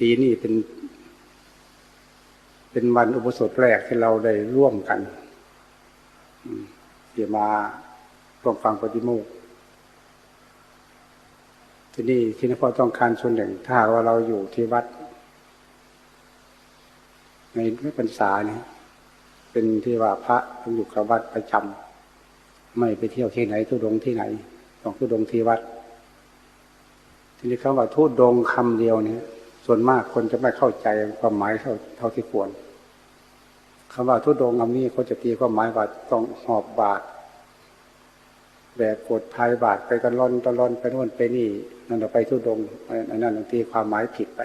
ปีนี้เป็น เป็นวันอุปสมบทแรกที่เราได้ร่วมกันอืมที่มาร่วมฟังปฏิโมกที่นี่ที่นพ่อต้องการส่วนหนึ่งถ้าหากว่าเราอยู่ที่วัด ในพรรษาเนี่ยเป็นที่ว่าพระต้องอยู่กับวัดประจำไม่ไปเที่ยวที่ไหนทุดงที่ไหนต้องทุดงที่วัด ทีนี้คำว่าทุดงคำเดียวเนี่ย ส่วนมากคนจะไม่เข้าใจความหมายเท่าเท่าที่ควรคำว่าทุดงคำนี้เขาจะตีความหมายว่าต้องหอบบาตรแบกกดพายบาตรไปกันล่อนตะล่อนไปโน่นไปนี่นั่นเราไปทุดงอันนั้นตีความหมายผิดไป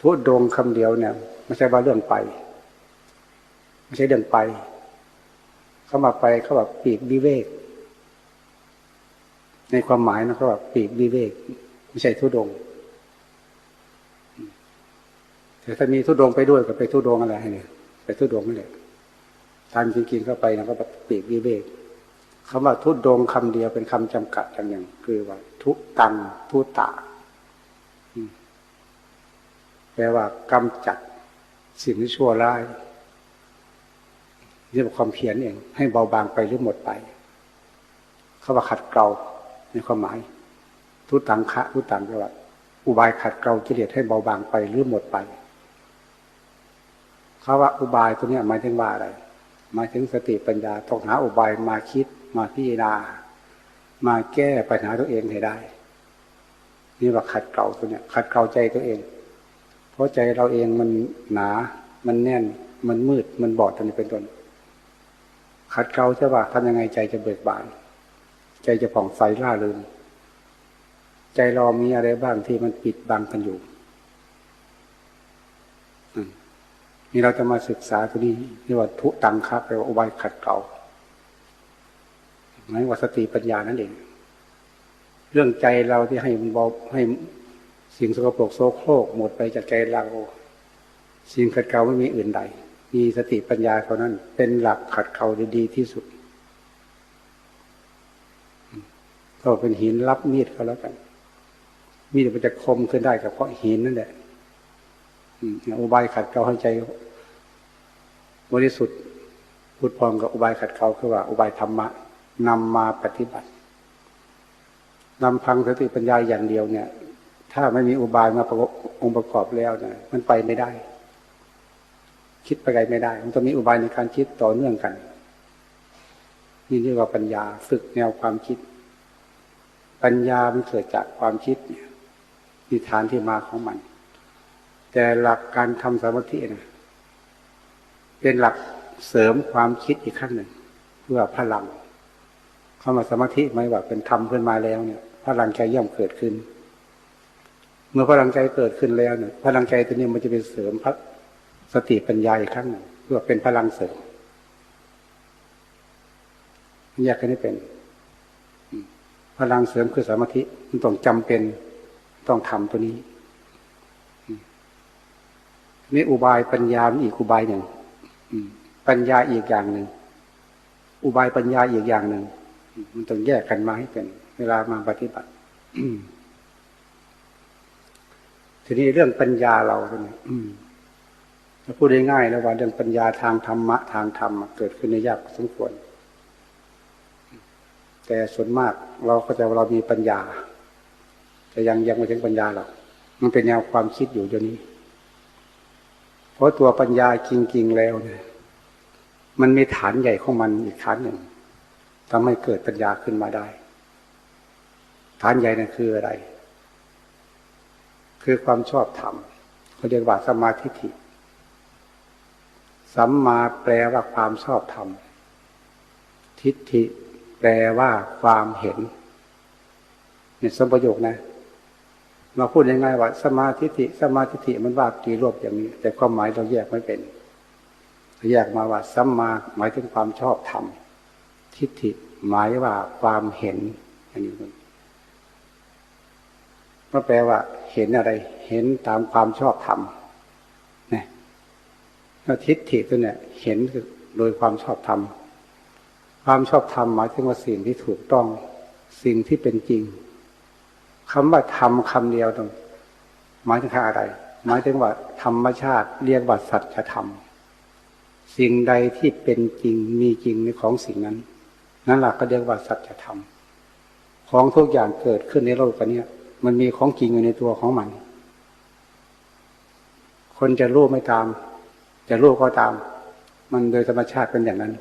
ทุดงคำเดียวเนี่ยไม่ใช่ว่าเรื่องไปไม่ใช่เรื่องไปเขามาไปเขาแบบปีกวิเวก ในความหมายนะเขาแบบปีกวิเวก ไม่ใช่ทุดง แต่ถ้ามีทุดงไปด้วยก็ไปทุดงอะไรเนี่ยไปทุดงนี่แหละทานจริงๆเข้าไปนะก็แบบปีกวิเวกคำว่าทุดงค์คำเดียวเป็นคำจำกัดอย่างหนึ่งคือว่า ทุตังทุตะแปลว่ากำจัดสิ่งที่ชั่วร้ายเรียกว่าความเพียรเอง ให้เบาบางไปหรือหมดไป เขาว่าขัดเกลาในความหมาย ทุตังคะทุตังแปลว่าอุบายขัดเกลากิเลสให้เบาบางไปหรือหมดไป เขาว่าอุบายตัวนี้หมายถึงว่าอะไรหมายถึงสติปัญญาต้องหาอุบายมาคิดมาพิจารณามาแก้ปัญหาตัวเองให้ได้ นี่ว่าขัดเกลาตัวเนี้ยขัดเกลาใจตัวเอง เพราะใจเราเองมันหนา มันแน่น มันมืด มันบอดตัวนี้เป็นต้นขัดเกลาใช่ป่ะทำยังไงใจจะเบิกบาน ใจจะผ่องใสล่าเริงใจเรามีอะไรบ้างที่มันปิดบังกันอยู่ นี่เราจะมาศึกษาตัวนี้เรียกว่าทุตังครับแปลว่าอุบายขัดเกลาหมายว่าสติปัญญานั่นเอง เรื่องใจเราที่ให้มันบอกให้สิ่งสกปรกโซโครกหมดไปจากใจเรา สิ่งขัดเกลาไม่มีอื่นใด มีสติปัญญาเท่านั้น เป็นหลักขัดเกลาดีที่สุด ก็เป็นหินรับมีดเขาแล้วกัน มีดมันจะคมขึ้นได้ก็เพราะหินนั่นแหละอุบายขัดเกลาให้ใจ บริสุทธิ์พุทพองกับอุบายขัดเกลาคือว่า อุบายธรรมะนำมาปฏิบัตินำพังสติปัญญาอย่างเดียวเนี่ย ถ้าไม่มีอุบายมาประกอบองค์ประกอบแล้วเนี่ยมันไปไม่ได้ คิดไปไกลไม่ได้ มันต้องมีอุบายในการคิดต่อเนื่องกัน นี่เรียกว่าปัญญาฝึกแนวความคิด ปัญญามันเกิดจากความคิดเนี่ยมีฐานที่มาของมัน แต่หลักการทำสมาธินะ เป็นหลักเสริมความคิดอีกขั้นหนึ่ง เพื่อพลัง เข้ามาสมาธิไม่ว่าเป็นธรรมขึ้นมาแล้วเนี่ย พลังใจย่อมเกิดขึ้น เมื่อพลังใจเกิดขึ้นแล้วเนี่ย พลังใจตัวนี้มันจะเป็นเสริมพระสติปัญญาอีกครั้งหนึ่งเพื่อเป็นพลังเสริมแยกกันให้เป็น พลังเสริมคือสมาธิมันต้องจำเป็นต้องทำตัวนี้นี่อุบายปัญญาอีกอุบายหนึ่ง ปัญญาอีกอย่างหนึ่ง อุบายปัญญาอีกอย่างหนึ่ง มันต้องแยกกันมาให้เป็น เวลามาปฏิบัติทีนี้เรื่องปัญญาเราเนี่ยถ้าพูดง่ายๆแล้วว่าเรื่องปัญญาทางธรรมะ ทางธรรมเกิดขึ้นในยากสมควร แต่ส่วนมากเราก็จะเรามีปัญญา แต่ยังยังไม่ถึงปัญญาหรอกมันเป็นแนวความคิดอยู่เดี๋ยวนี้ เพราะตัวปัญญาจริง ๆ แล้วเนี่ยมันมีฐานใหญ่ของมันอีกฐานหนึ่งทำให้เกิดปัญญาขึ้นมาได้ ฐานใหญ่นั่นคืออะไร คือความชอบธรรมเขาเรียกว่าสมาธิฐิสัมมาแปลว่าความชอบธรรมทิฏฐิแปลว่าความเห็นเนี่ยสมประโยคนะ มาพูดยังไงว่า สมาธิิสมาธิิมันว่าตีรวบอย่างนี้ แต่ความหมายเราแยกไม่เป็นแยกมาว่าสัมมาหมายถึงความชอบธรรมทิฏฐิหมายว่าความเห็นอันนี้มันก็แปลว่า เห็นอะไร เห็นตามความชอบธรรมเนี่ยทิฏฐิตัวเนี่ย เห็นโดยความชอบธรรมความชอบธรรมหมายถึงว่าสิ่งที่ถูกต้อง สิ่งที่เป็นจริง คำว่าธรรมคำเดียวตรงหมายถึงอะไร หมายถึงว่าธรรมชาติเรียกว่าสัจธรรมสิ่งใดที่เป็นจริงมีจริงในของสิ่งนั้น นั่นแหละก็เรียกว่าสัจธรรม ของทุกอย่างเกิดขึ้นในโลกนี้มันมีของจริงอยู่ในตัวของมัน คนจะรู้ไม่ตาม จะรู้ก็ตาม มันโดยธรรมชาติเป็นอย่างนั้น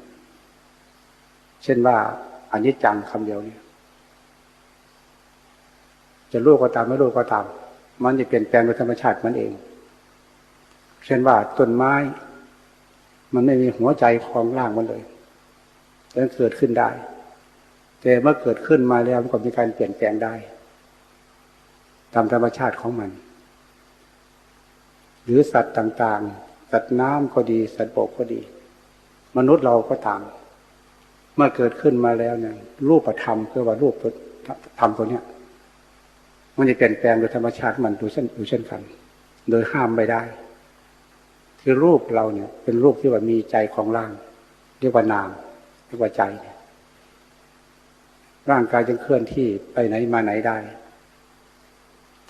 เช่นว่าอันนี้จังคำเดียวเนี่ย จะรู้ก็ตามไม่รู้ก็ตาม มันจะเปลี่ยนแปลงโดยธรรมชาติมันเอง เช่นว่าต้นไม้ มันไม่มีหัวใจคลองล่างมันเลยแล้วเกิดขึ้นได้ แต่เมื่อเกิดขึ้นมาแล้วมันก็มีการเปลี่ยนแปลงได้ ตามธรรมชาติของมัน หรือสัตว์ต่างๆ สัตว์น้ำก็ดี สัตว์บกก็ดี มนุษย์เราก็ตาม เมื่อเกิดขึ้นมาแล้วเนี่ยรูปธรรมคือว่ารูปธรรมตัวเนี้ย มันจะเปลี่ยนแปลงโดยธรรมชาติมันดูเช่นดูเช่นกัน โดยห้ามไม่ได้ คือรูปเราเนี่ย เป็นรูปที่ว่ามีใจของร่าง เรียกว่านามเรียกว่าใจร่างกายจะเคลื่อนที่ไปไหนมาไหนได้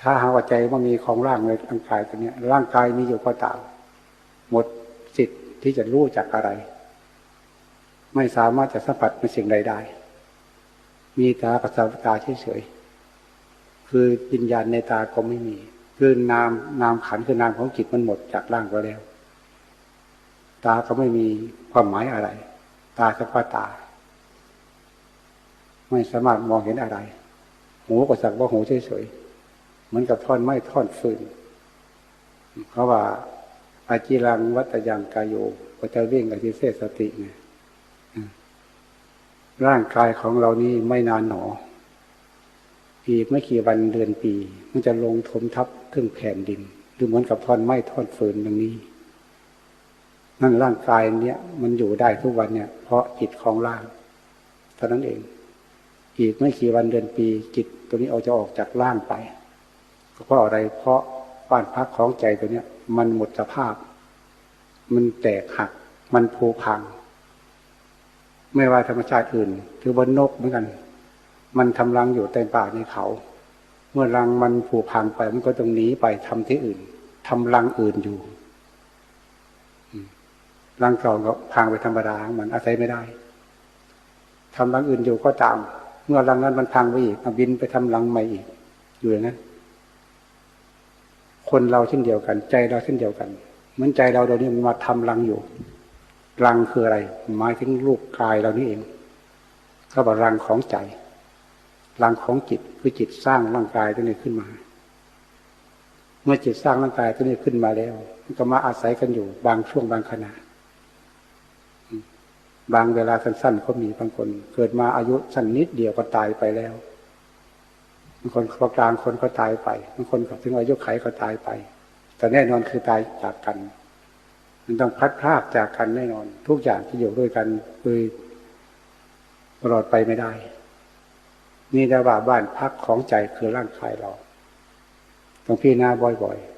ถ้าหาว่าใจว่ามีของร่างในร่างกายตัวนี้ร่างกายมีอยู่ก็ตาม หมดสิทธิ์ที่จะรู้จักอะไร ไม่สามารถจะสัมผัสในสิ่งใดได้ มีตาประสาทตาเฉยๆ คือวิญญาณในตาก็ไม่มี คือนามนามขันคือนามของจิตมันหมดจากร่างไปแล้ว ตาก็ไม่มีความหมายอะไร ตาสักว่าตา ไม่สามารถมองเห็นอะไร หูก็สักว่าหูเฉยๆเหมือนกับท่อนไม้ท่อนฟืนเพราะว่าอาจิรังวัตยังกายโยก็จะวิ่งอธิเสสติไงร่างกายของเรานี้ไม่นานหนอ อีกไม่กี่วันเดือนปี มันจะลงทมทับถึงแผ่นดินหรือเหมือนกับท่อนไม้ท่อนฟืนอย่างนี้ นั่นร่างกายเนี้ยมันอยู่ได้ทุกวันเนี่ย เพราะจิตของร่างเท่านั้นเอง อีกไม่กี่วันเดือนปี จิตตัวนี้เอาจะออกจากร่างไปเพราะอะไรเพราะบ้านพักของใจตัวเนี้ย มันหมดสภาพ มันแตกหัก มันผูพัง ไม่ว่าธรรมชาติอื่นคือบนนกเหมือนกัน มันทำรังอยู่ใต้ป่าในเขา เมื่อรังมันผูพังไปมันก็ต้องหนีไปทำที่อื่นทำรังอื่นอยู่รังเก่าก็พังไปธรรมดา มันอาศัยไม่ได้ทำรังอื่นอยู่ก็ตาม เมื่อรังนั้นมันพังไปอีกบินไปทำรังใหม่อีก อยู่อย่างนั้นคนเราเช่นเดียวกัน ใจเราเช่นเดียวกันเหมือนใจเราเดี๋ยวนี้มันมาทำรังอยู่รังคืออะไรหมายถึงรูปกายเรานี่เองก็บอกรังของใจ รังของจิตคือจิตสร้างร่างกายตัวนี้ขึ้นมา เมื่อจิตสร้างร่างกายตัวนี้ขึ้นมาแล้วมันก็มาอาศัยกันอยู่บางช่วงบางขณะบางเวลาสั้นๆก็มีบางคน เกิดมาอายุสั้นนิดเดียวก็ตายไปแล้วบางคนพอกลางคนก็ตายไปบางคนถึงอายุไขก็ตายไป แต่แน่นอนคือตายจากกัน มันต้องพัดพลากจากกันแน่นอน ทุกอย่างที่อยู่ด้วยกันคือตลอดไปไม่ได้ นี่แต่ว่าบ้านพักของใจคือร่างกายเราต้องพี่นาบ่อยๆ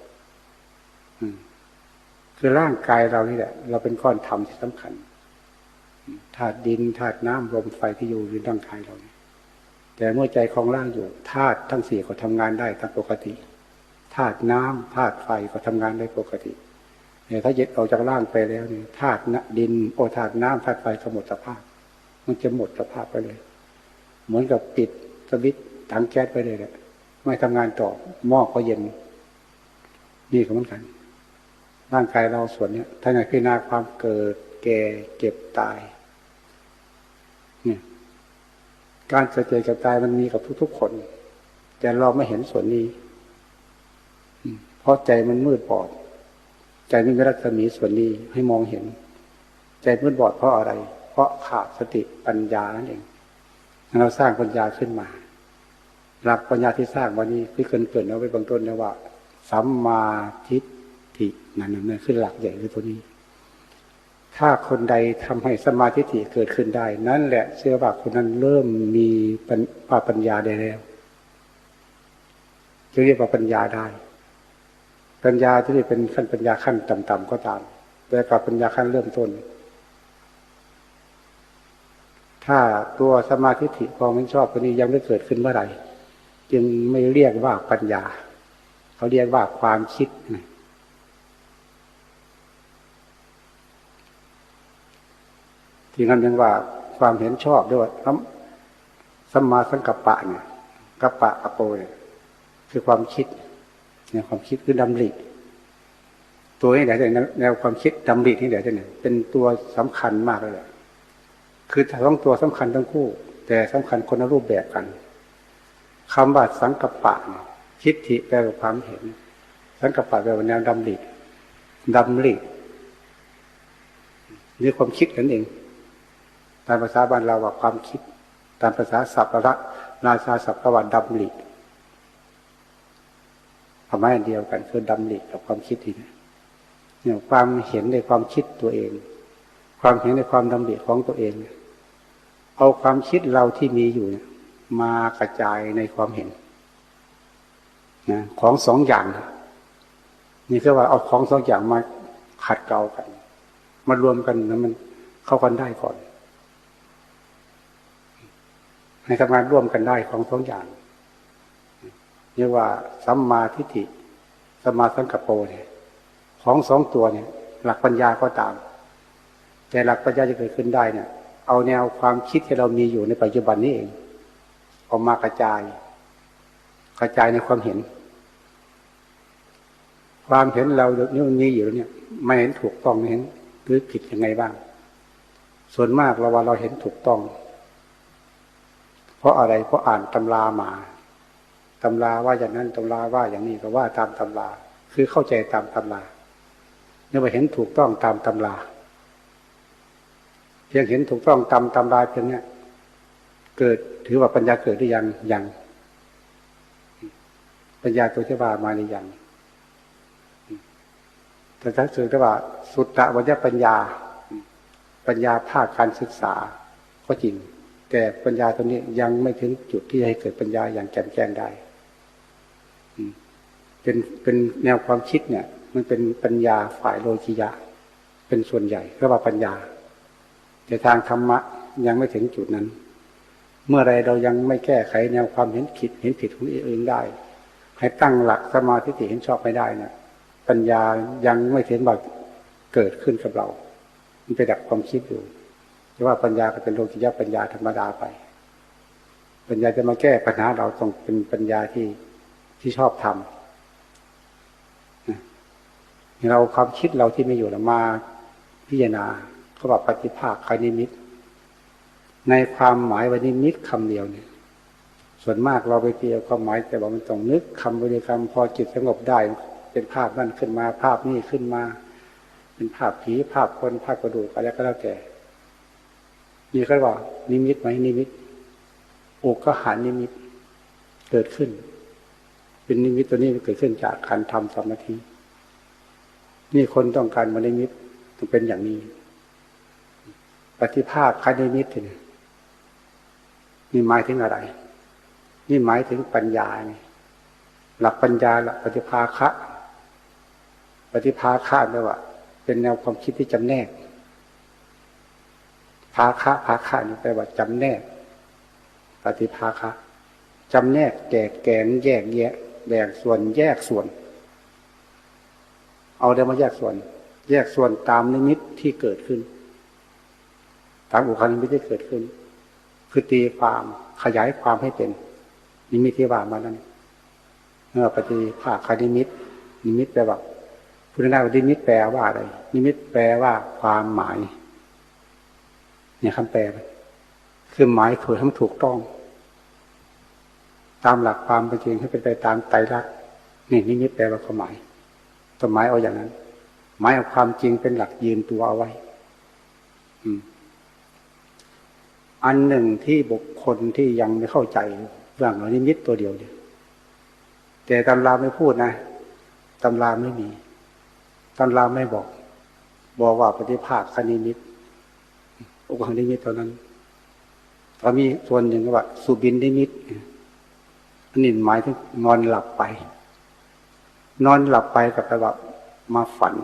คือร่างกายเรานี่แหละ เราเป็นก้อนธรรมที่สำคัญธาตุดินธาตุน้ำลมไฟที่อยู่ในร่างกายเราเนี่ยแต่เมื่อใจของร่างอยู่ธาตุทั้งสี่ก็ทำงานได้ตามปกติธาตุน้ำธาตุไฟก็ทำงานได้ปกติเนี่ยถ้ายึดออกจากร่างไปแล้วเนี่ยธาตุดินโอธาตุน้ำธาตุไฟก็หมดสภาพ มันจะหมดสภาพไปเลย เหมือนกับปิด สวิตถังแก๊สไปเลยแหละไม่ทำงานต่อหม้อก็เย็นนี่ก็เหมือนกัน ร่างกายเราส่วนเนี้ยถ้าไงพิจารณาความเกิด แก่เก็บตาย เนี่ย การเกิดเจ็บกับตายมันมีกับทุกๆคน แต่เราไม่เห็นส่วนนี้เพราะใจมันมืดบอด ใจไม่มีรัศมีส่วนนี้ให้มองเห็น ใจมืดบอดเพราะอะไร เพราะขาดสติปัญญานั่นเอง เราสร้างปัญญาขึ้นมา หลักปัญญาที่สร้างวันนี้ที่เกินเกินเอาไว้บางต้นนะว่าสัมมาทิฏฐินั่นนั่นคือหลักใหญ่คือตัวนี้ ถ้าคนใดทำให้สมาธิิเกิดขึ้นได้ นั่นแหละเชื่อว่าคนนั้นเริ่มมีปัญญาได้แล้วจะเรียกว่าปัญญาได้ ปัญญาที่เป็นขั้นปัญญาขั้นต่ำๆก็ตามแต่กับปัญญาขั้นเริ่มต้น ถ้าตัวสมาธิิความไม่ชอบคนนี้ยังไม่เกิดขึ้นเมื่อไหร่ จึงไม่เรียกว่าปัญญา เขาเรียกว่าความคิดที่นั่นเรียกว่าความเห็นชอบด้วยสัมมาสังกัปปะเนี่ยกัปปะอโปเนี่ยคือความคิดเนี่ยความคิดคือดำริตัวนี้เดี๋ยวจะแนวความคิดดำรินี่เดี๋ยวจะเนี่ยเป็นตัวสำคัญมากเลย คือทั้งตัวสำคัญทั้งคู่ แต่สำคัญคนละรูปแบบกันคำว่าสังกัปะคิดทิแปลว่าความเห็น สังกัปะแปลว่าแนวดำริดำรินี่ความคิดนั่นเอง ตามภาษาบ้านเราว่าความคิด ตามภาษาศัพท์ละนาชาศัพท์ว่าดำริทำไมอันเดียวกันคือดำริกับความคิดทีนี้เนี่ยความเห็นในความคิดตัวเอง ความเห็นในความดำริของตัวเอง เอาความคิดเราที่มีอยู่เนี่ยมากระจายในความเห็นนะของสองอย่าง นี่คือว่าเอาของสองอย่างมาขัดเกลากัน มารวมกันแล้วมันเข้ากันได้ก่อน ให้ทำงานร่วมกันได้ของสองอย่างเรียกว่าสัมมาทิฏฐิสัมมาสังกัปโปเนี่ยของสองตัวเนี่ย หลักปัญญาก็ตาม แต่หลักปัญญาจะเกิดขึ้นได้เนี่ยเอาแนวความคิดที่เรามีอยู่ในปัจจุบันนี้เองออกมากระจาย กระจายในความเห็น ความเห็นเราเนี่ยมันมีอยู่เนี่ยไม่เห็นถูกต้องเห็นหรือผิดยังไงบ้าง ส่วนมากเราว่าเราเห็นถูกต้อง เพราะอะไรเพราะอ่านตำรามาตำราว่าอย่างนั้นตำราว่าอย่างนี้ก็ว่าตามตำรา คือเข้าใจตามตำราเนี่ยว่าเห็นถูกต้องตามตำรา เพียงเห็นถูกต้องตามตำรายเพียงเนี้ยเกิดถือว่าปัญญาเกิดหรือยังยัง ปัญญาตัวที่ว่ามาหรือยังแต่ถ้าสื่อว่า สุตตะวัญญปัญญา ปัญญาภาคการศึกษาก็จริง แต่ปัญญาตัวนี้ยังไม่ถึงจุดที่จะให้เกิดปัญญาอย่างแจ่มแจ้งได้เป็นเป็นแนวความคิดเนี่ย มันเป็นปัญญาฝ่ายโลจิยะ เป็นส่วนใหญ่เรียกว่าปัญญา แต่ทางธรรมะยังไม่ถึงจุดนั้น เมื่อไรเรายังไม่แก้ไขแนวความเห็นผิดเห็นผิดของเองได้ ให้ตั้งหลักสมาธิที่เห็นชอบไม่ได้นะปัญญายังไม่ถึงแบบเกิดขึ้นกับเรา มันไปดับความคิดอยู่แต่ว่าปัญญาก็เป็นโลกิยะปัญญาธรรมดาไป ปัญญาจะมาแก้ปัญหาเราต้องเป็นปัญญาที่ที่ชอบทำเราความคิดเราที่ไม่อยู่เรามาพิจารณา เขาบอกปฏิภาคคณิมิต ในความหมายวันนี้มิตรคำเดียวเนี่ย ส่วนมากเราไปเตียวความหมายแต่ว่ามันต้องนึกคำบริกรรมพอจิตสงบได้ เป็นภาพนั่นขึ้นมา ภาพนี้ขึ้นมา เป็นภาพผีภาพคนภาพกระดูกอะไรก็แล้วแต่นี่เขาบอกนิมิตไหมนิมิตโอกก็หานิมิต เกิดขึ้น เป็นนิมิตตัวนี้เกิดขึ้นจากการทำสมาธินี่คนต้องการมานิมิตต้องเป็นอย่างนี้ ปฏิภาคคณิมิตเนี่ยนี่หมายถึงอะไร นี่หมายถึงปัญญาไงหลักปัญญาหลักปฏิภาคะ ปฏิภาคะแปลว่า เป็นแนวความคิดที่จำแนก ภาคะภาคะนี่แปลว่าจำแนก ปฏิภาคะจำแนกแกกแกนแยกแยะแบ่งส่วนแยกส่วน เอาได้มาแยกส่วน แยกส่วนตามนิมิตที่เกิดขึ้น ตามอุคานิมิตที่เกิดขึ้น คือตีความขยายความให้เป็นนิมิตที่ว่ามานั้นเมื่อปฏิภาคนิมิต นิมิตแปลว่าพุทธนานิมิตแปลว่าอะไร นิมิตแปลว่าความหมาย เนี่ยคำแปลคือหมายถูกทั้งถูกต้อง ตามหลักความเป็นจริงให้เป็นไปตามไตรลักษณ์นี่นิมิตแปลว่าความหมายตัวหมายเอาอย่างนั้น หมายเอาความจริงเป็นหลักยืนตัวเอาไว้ อืม อันหนึ่งที่บุคคลที่ยังไม่เข้าใจเรื่องนิมิตตัวเดียวเนี่ยแต่ตำราไม่พูดนะตำราไม่มีตำราไม่บอก บอกว่าปฏิภาคคณิมิตอุปหังนิมิตเท่านั้นตอนมีส่วนหนึ่งก็ว่า สุบินนิมิตอันนี้หมายถึงนอนหลับไป นอนหลับไปกับแปลว่ามาฝัน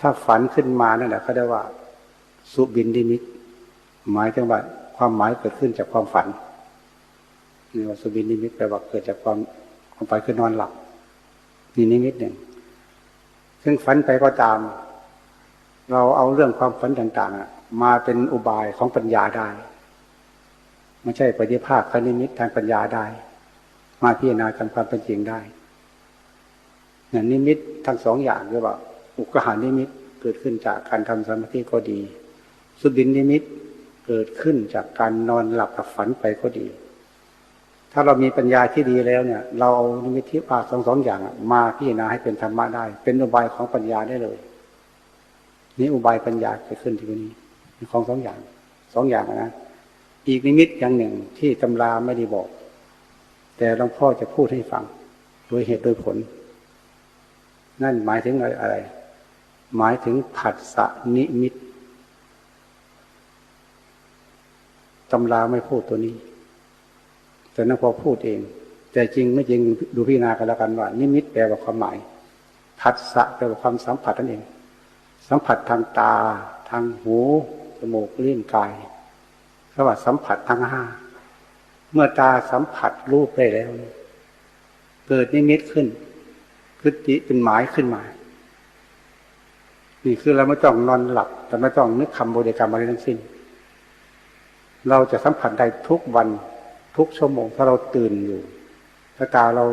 ถ้าฝันขึ้นมานั่นแหละเขาเรียกว่า สุบินนิมิต หมายถึงว่าความหมายเกิดขึ้นจากความฝันนี่ว่าสุบินนิมิตแปลว่าเกิดจากความความฝันคือนอนหลับนี่นิมิตหนึ่งซึ่งฝันไปก็ตาม เราเอาเรื่องความฝันต่างๆมาเป็นอุบายของปัญญาได้ไม่ใช่ปฏิภาคคณิมิตทางปัญญาได้ มาพิจารณาความเป็นจริงได้อย่างนิมิตทั้งสองอย่างเรียกว่าอุกหานิมิตเกิดขึ้นจากการทำสมาธิก็ดี สุดินนิมิต เกิดขึ้นจากการนอนหลับกับฝันไปก็ดี ถ้าเรามีปัญญาที่ดีแล้วเนี่ย เราเอานิมิตที่ว่าสองสองอย่างมาพิจารณาให้เป็นธรรมะได้ เป็นอุบายของปัญญาได้เลย นี่อุบายปัญญาเกิดขึ้นที่นี้ของสองอย่างสองอย่างนะอีกนิมิตอย่างหนึ่งที่ตำราไม่ได้บอก แต่หลวงพ่อจะพูดให้ฟัง โดยเหตุโดยผล นั่นหมายถึงอะไร หมายถึงผัสสะนิมิต ตำราไม่พูดตัวนี้ แต่นักพอพูดเอง แต่จริงไม่จริงดูพิจารณากันแล้วกันว่านิมิตแปลว่าความหมายผัสสะแปลว่าความสัมผัสนั่นเอง สัมผัสทางตา ทางหูจมูกลิ้นกายเรียกว่าสัมผัสทั้งห้าเมื่อตาสัมผัสรูปได้แล้ว เกิดนิมิตขึ้นคือจิเป็นหมายขึ้นมา นี่คือเราไม่ต้องนอนหลับ แต่ไม่ต้องนึกคำบริกรรมอะไรทั้งสิ้น เราจะสัมผัสได้ทุกวันทุกชั่วโมงถ้าเราตื่นอยู่ถ้าตาเรา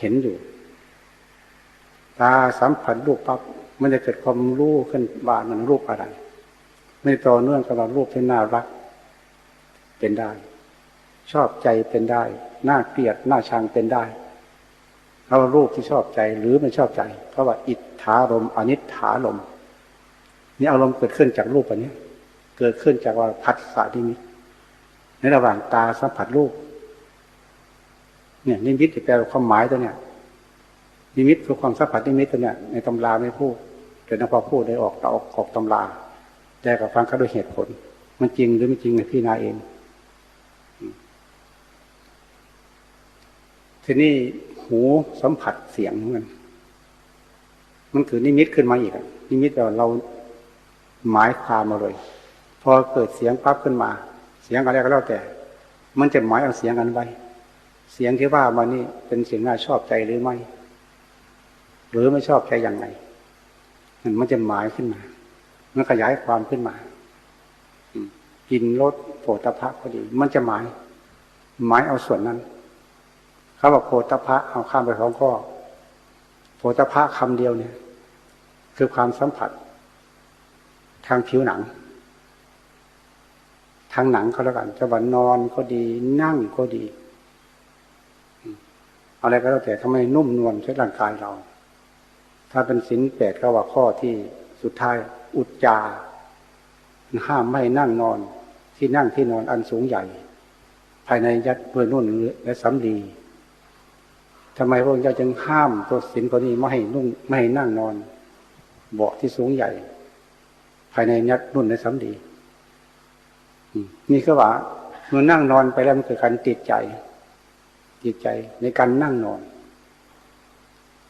เห็นอยู่ ตาสัมผัสรูปปั๊บมันจะเกิดความรู้ขึ้นว่ามันรูปอะไร ไม่ต่อเนื่องกับเรารูปที่น่ารัก เป็นได้ ชอบใจเป็นได้น่าเกลียดน่าชังเป็นได้เอารูปที่ชอบใจหรือไม่ชอบใจเพราะว่าอิทธารมอนิถารมนี่อารมณ์เกิดขึ้นจากรูปอันนี้ เกิดขึ้นจากว่าพัฒสานิมิต ในระหว่างตาสัมผัสรูปเนี่ยนิมิตจะแปลความหมายตัวเนี้ยนิมิตคือความสัมผัสนิมิตตัวเนี้ยในตำราไม่พูดแต่นักพอพูดได้ออกออกออกตำราแต่กับฟังเขาด้วยเหตุผล มันจริงหรือไม่จริงในพี่นาเองทีนี้หูสัมผัสเสียงมันมันคือนิมิตขึ้นมาอีกนิมิตเราเราหมายความมาเลย พอเกิดเสียงปั๊บขึ้นมา สียงอะไรก็แล้วแต่ มันจะหมายเอาเสียงกันไว้ เสียงที่ว่ามานี่เป็นเสียงน่าชอบใจหรือไม่ หรือไม่ชอบใจอย่างไรมันจะหมายขึ้นมา มันขยายความขึ้นมากินรสโผฏฐะก็ดี มันจะหมาย หมายเอาส่วนนั้นเขาบอกโพธพะเอาข้ามไปสองข้อโพธพะคำเดียวเนี่ย คือความสัมผัส ทางผิวหนัง ทางหนังก็แล้วกันจะว่านอนก็ดีนั่งก็ดี อะไรก็แล้วแต่ทำไมนุ่มนวลใช้ร่างกายเรา ถ้าเป็นสินแปดก็ว่าข้อที่สุดท้ายอุจจาห้ามไม่นั่งนอนที่นั่งที่นอนอันสูงใหญ่ ภายในยัดเพื่อนุ่นและสำลีทำไมพระองค์เจ้าจึงห้ามตัวสินตัวนี้ไม่ให้นุ่งไม่ให้นั่งนอน เบาะที่สูงใหญ่ ภายในยัดนุ่นในสำดี นี่ก็ว่าเมื่อนั่งนอนไปแล้วมันเกิดการติดใจ ติดใจในการนั่งนอน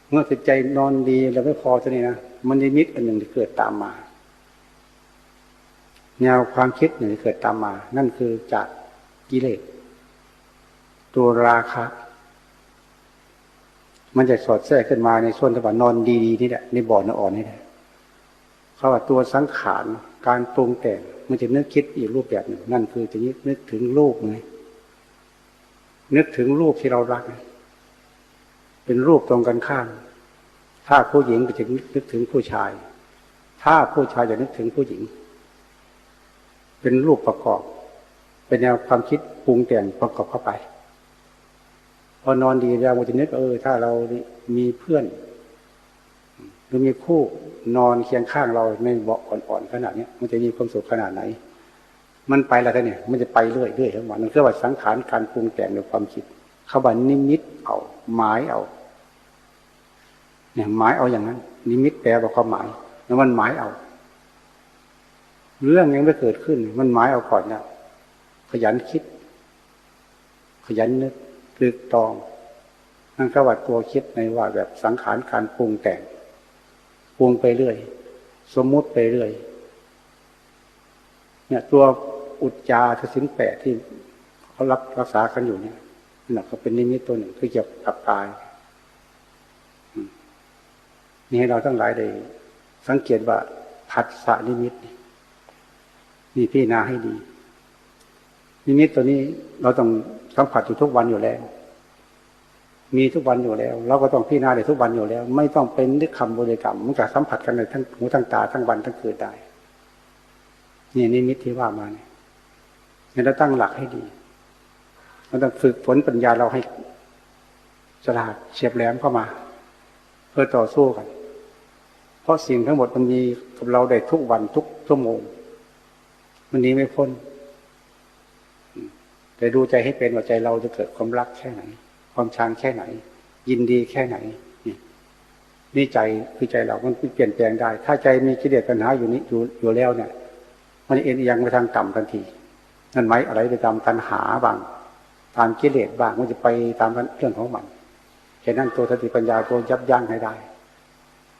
เมื่อติดใจนอนดีแล้วไม่พอเท่านี้นะมันนิมิตอันหนึ่งที่เกิดตามมา แนวความคิดหนึ่งที่เกิดตามมา นั่นคือจากกิเลสตัวราคะ มันจะสอดแทรกขึ้นมาในส่วนที่ว่านอนดีๆนี่แหละในบ่อนอ่อนนี่แหละเขาว่าตัวสังขารการปรุงแต่ง มันจะนึกคิดอีกรูปแบบหนึ่งนั่นคือจะนึกถึงรูปไงนึกถึงรูปที่เรารัก เป็นรูปตรงกันข้าม ถ้าผู้หญิงก็จะนึกถึงผู้ชาย ถ้าผู้ชายจะนึกถึงผู้หญิง เป็นรูปประกอบ เป็นแนวความคิดปรุงแต่งประกอบเข้าไป พอนอนดีแล้วมันจะนึกเออ ถ้าเรามีเพื่อนหรือมีคู่ นอนเคียงข้างเราไม่เบาอ่อนๆขนาดนี้มันจะมีความสุขขนาดไหน มันไปแล้วเนี่ย มันจะไปเรื่อยๆทั้งวันมันคือว่าสังขารการปรุงแต่งในความคิดเขาบอกนิมิตเอาหมายเอา เนี่ยหมายเอาอย่างนั้น นิมิตแปลว่าความหมาย แล้วมันหมายเอา เรื่องยังไม่เกิดขึ้น มันหมายเอาก่อนนะขยันคิด ขยันนึกตรึกตองนั่นก็ว่าตัวคิดในว่าแบบสังขารการปรุงแต่ง ปรุงไปเรื่อย สมมุติไปเรื่อย เนี่ย ตัวอุจจาทศินแปดที่เขารับรักษากันอยู่เนี่ยนั่นก็เป็นนิมิตตัวหนึ่งที่เกี่ยวกับกายนี่ให้เราทั้งหลายได้สังเกตว่าผัสสะนิมิตนี่พี่นาให้ดี นิมิตตัวนี้เราต้องสัมผัสอยู่ทุกวันอยู่แล้ว มีทุกวันอยู่แล้ว เราก็ต้องพี่นาได้ทุกวันอยู่แล้ว ไม่ต้องเป็นนึกคำบริกรรมมันจะสัมผัสกันในทั้งหูทั้งตาทั้งวันทั้งคืนได้นี่นิมิตที่ว่ามาเนี่ยเราตั้งหลักให้ดีเราต้องฝึกฝนปัญญาเราให้ฉลาดเฉียบแหลมเข้ามา เพื่อต่อสู้กัน เพราะสิ่งทั้งหมดมันมีกับเราได้ทุกวันทุกชั่วโมง มันนี้ไม่พ้นแต่ดูใจให้เป็นว่าใจเราจะเกิดความรักแค่ไหน ความชังแค่ไหน ยินดีแค่ไหนนี่ใจคือใจเรามันเปลี่ยนแปลงได้ ถ้าใจมีกิเลสปัญหาอยู่นี้อยู่อยู่แล้วเนี่ย มันเอ็นยังไปทางต่ำทันที นั่นไหมอะไรไปตามตัณหาบาง ตามกิเลสบ้างมันจะไปตามเรื่องของมันแค่นั้นตัวสติปัญญาตัวยับยั้งให้ได้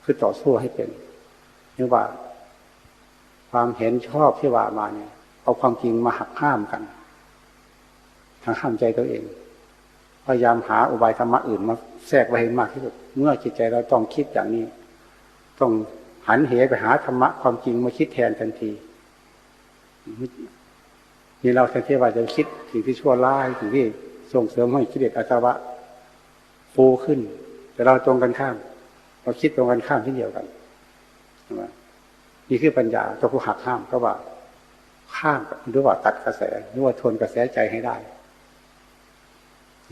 คือต่อสู้ให้เป็นนี่ว่า ความเห็นชอบที่ว่ามาเนี่ย เอาความจริงมาหักห้ามกันทางห้ามใจตัวเอง พยายามหาอุบายธรรมะอื่นมาแทรกไว้ให้มากที่สุด เมื่อจิตใจเราต้องคิดอย่างนี้ ต้องหันเหไปหาธรรมะความจริงมาคิดแทนทันทีนี่เราแทนที่ว่าจะคิดสิ่งที่ชั่วร้ายสิ่งที่ส่งเสริมให้กิเลสอาสวะฟูขึ้น แต่เราตรงกันข้าม เราคิดตรงกันข้ามที่เดียวกันนี่คือปัญญาตัวผู้หักห้ามก็ว่าข้ามหรือว่าตัดกระแสหรือว่าทนกระแสใจให้ได้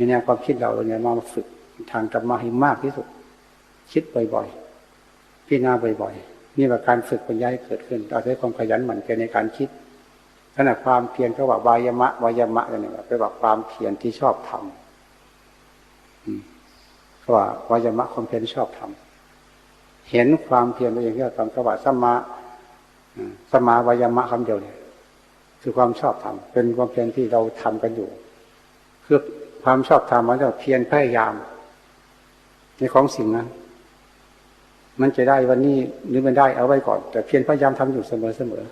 นแนวความคิดเราเนี่ยมาฝึกทางธรรมะให้มากที่สุด คิดบ่อยๆพิจารณาบ่อยๆนี่ว่าการฝึกปัญญาให้เกิดขึ้นเราใช้ความขยันหมั่นเพียรในการคิดขณะความเพียรก็ว่าวายมะวายมะอะไรเนี่ยไปว่าความเพียรที่ชอบทำก็ว่าวายมะความเพียรที่ชอบทำเห็นความเพียรตัวเองที่เราทำก็ว่าสมาสมาวายมะคำเดียวเนี่ยคือความชอบธรรมเป็นความเพียรที่เราทำกันอยู่ คือ ความชอบธรรมมันจะเพียรพยายาม ในของสิ่งนั้น มันจะได้วันนี้หรือมันได้เอาไว้ก่อน แต่เพียรพยายามทำอยู่เสมอเสมอ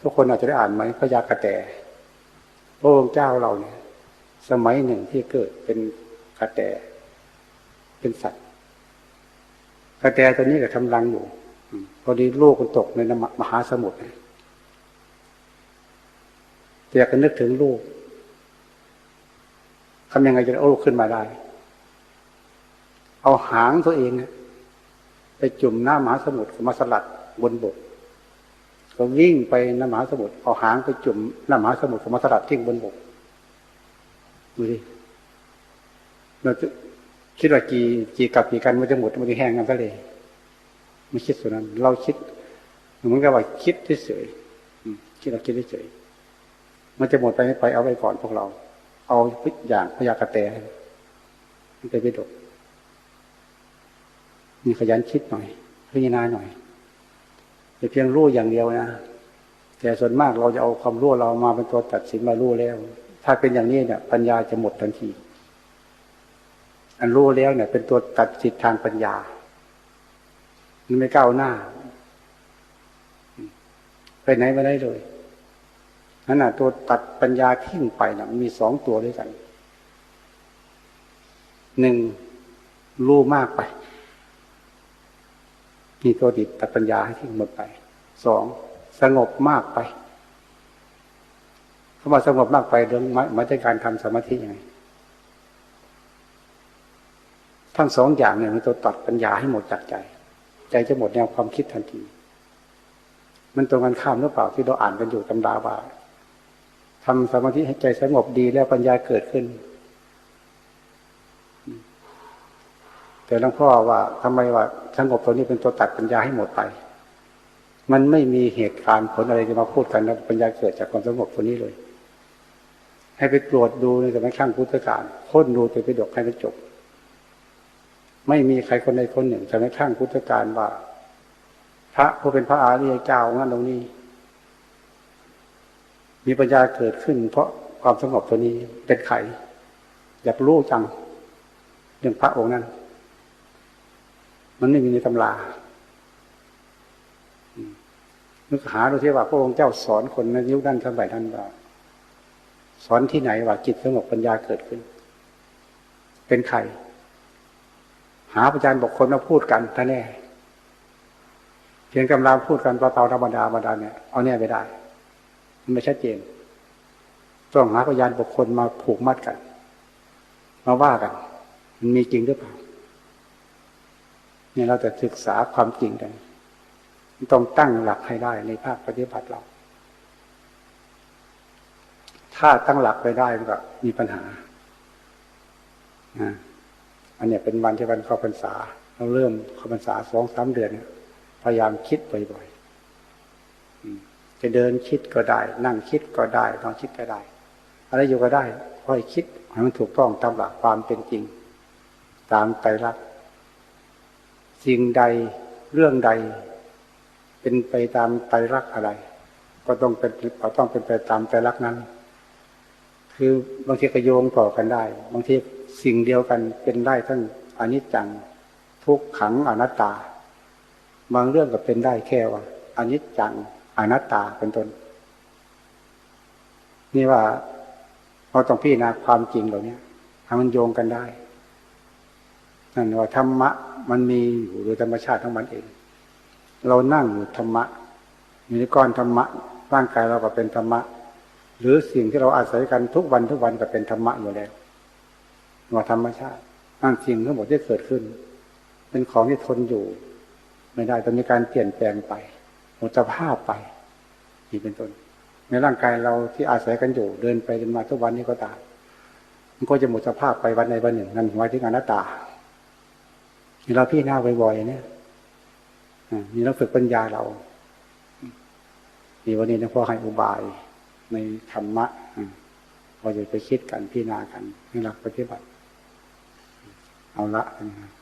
ทุกคนอาจจะได้อ่านไหมพระยากระแตพระองค์เจ้าเราเนี่ย สมัยหนึ่งที่เกิดเป็นกระแต เป็นสัตว์กระแตตัวนี้ก็ทำรังอยู่พอดีลูกมันตกในมหาสมุทรอยากจะนึกถึงลูก ทำยังไงจะเอาลูกขึ้นมาได้ เอาหางตัวเองไปจุ่มหน้ามหาสมุทรมาสลัดบนบกก็วิ่งไปน้ำมหาสมุทรเอาหางไปจุ่มน้ำมหาสมุทรมาสลัดทิ้งบนบกดูดิเราจะคิดว่ากี่กี่กับกี่กันมันจะหมดมันจะแห้งกันทะเลไม่คิดส่วนนั้น เราคิดเหมือนกับว่าคิดเฉยคิดเราคิดเฉยมันจะหมดไปไม่ไปเอาไว้ก่อนพวกเรา เอาอย่างพยากระแตมันไปไปดก มีขยันคิดหน่อย พิจารณาหน่อยแต่เพียงรู้อย่างเดียวนะแต่ส่วนมากเราจะเอาความรู้เรามาเป็นตัวตัดสินมารู้แล้ว ถ้าเป็นอย่างนี้เนี่ย ปัญญาจะหมดทันที อันรู้แล้วเนี่ย เป็นตัวตัดสิทธิทางปัญญา มันไม่ก้าวหน้า ไปไหนไม่ได้เลย นั่นน่ะตัวตัดปัญญาทิ้งไปนะมีสองตัวด้วยกันหนึ่งรู้มากไปมีตัวดิบตัดปัญญาให้ทิ้งหมดไปสองสงบมากไปคำว่าสงบมากไปเรื่องมาจากการทำสมาธิยังไงทั้งสองอย่างเนี่ยมันตัวตัดปัญญาให้หมดจากใจ ใจจะหมดแนวความคิดทันที มันตรงกันข้ามหรือเปล่าที่เราอ่านกันอยู่ตำราว่า ทำสมาธิให้ใจสงบดีแล้วปัญญาเกิดขึ้น แต่หลวงพ่อว่าทำไมว่าสงบตัวนี้เป็นตัวตัดปัญญาให้หมดไป มันไม่มีเหตุการณ์ผลอะไรจะมาพูดกันแล้วปัญญาเกิดจากความสงบตัวนี้เลย ให้ไปตรวจดูในสมัยข้างพุทธกาลค้นดูไปไปดกให้มันจบ ไม่มีใครคนใดคนหนึ่งสมัยข้างพุทธกาลว่า พระผู้เป็นพระอาริยเจ้างั้นตรงนี้ มีปัญญาเกิดขึ้น เพราะความสงบตัวนี้เป็นไข อยากรู้จังเรื่องพระองค์นั้น มันไม่มีในตำรานึกหาดูที่ว่าพระองค์เจ้าสอนคนในยุคนั้นสมัยนั้นว่า สอนที่ไหนว่าจิตสงบปัญญาเกิดขึ้น เป็นใคร หาพยานบุคคลมาพูดกันท่าแน่เพียงกำลังพูดกันเปล่าๆธรรมดาธรรมดาเนี่ยเอาแน่ไม่ได้ มันไม่ชัดเจน ต้องหาพยานบุคคลมาผูกมัดกัน มาว่ากัน มันมีจริงหรือเปล่าเนี่ยเราจะศึกษาความจริงกันต้องตั้งหลักให้ได้ในภาคปฏิบัติเรา ถ้าตั้งหลักไปได้มันก็มีปัญหาอันนี้เป็นวันที่วันเข้าพรรษา เราเริ่มเข้าพรรษาสองสามเดือนพยายามคิดบ่อย จะเดินคิดก็ได้ นั่งคิดก็ได้นอนคิดก็ได้ อะไรอยู่ก็ได้ค่อยคิดให้มันถูกต้องตามหลักความเป็นจริง ตามไตรลักษณ์สิ่งใดเรื่องใด เป็นไปตามไตรลักษณ์อะไร ก็ต้องเป็นก็ต้องเป็นไปตามไตรลักษณ์นั้น คือบางทีก็โยงต่อกันได้ บางทีสิ่งเดียวกันเป็นได้ทั้งอนิจจังทุกขังอนัตตา บางเรื่องก็เป็นได้แค่ว่าอนิจจัง อนัตตาเป็นต้น นี่ว่าเราต้องพิจารณาความจริงเหล่านี้ให้มันโยงกันได้นั่นว่าธรรมะ มันมีอยู่โดยธรรมชาติของมันเอง เรานั่งอยู่ธรรมะมีก้อนธรรมะร่างกายเราก็เป็นธรรมะ หรือสิ่งที่เราอาศัยกันทุกวันทุกวันก็เป็นธรรมะอยู่แล้วว่าธรรมชาตินั่งสิ่งทั้งหมดที่เกิดขึ้น เป็นของที่ทนอยู่ ไม่ได้ต้องมีการเปลี่ยนแปลงไป มดสภาพไปนี่เป็นต้น ในร่างกายเราที่อาศัยกันอยู่เดินไปเดินมาทุกวันนี้ก็ตามมันก็จะหมดสภาพไปวันใดวันหนึ่งนั่นหมายถึงอนัตตาเราพี่หน้าบ่อยๆเนี่ยนี่เราฝึกปัญญาเรานี่วันนี้หลวงพ่อให้อุบาย ในธรรมะเราจะไปคิดกันพิจารณากันให้หลักปฏิบัติ เอาละนะครับ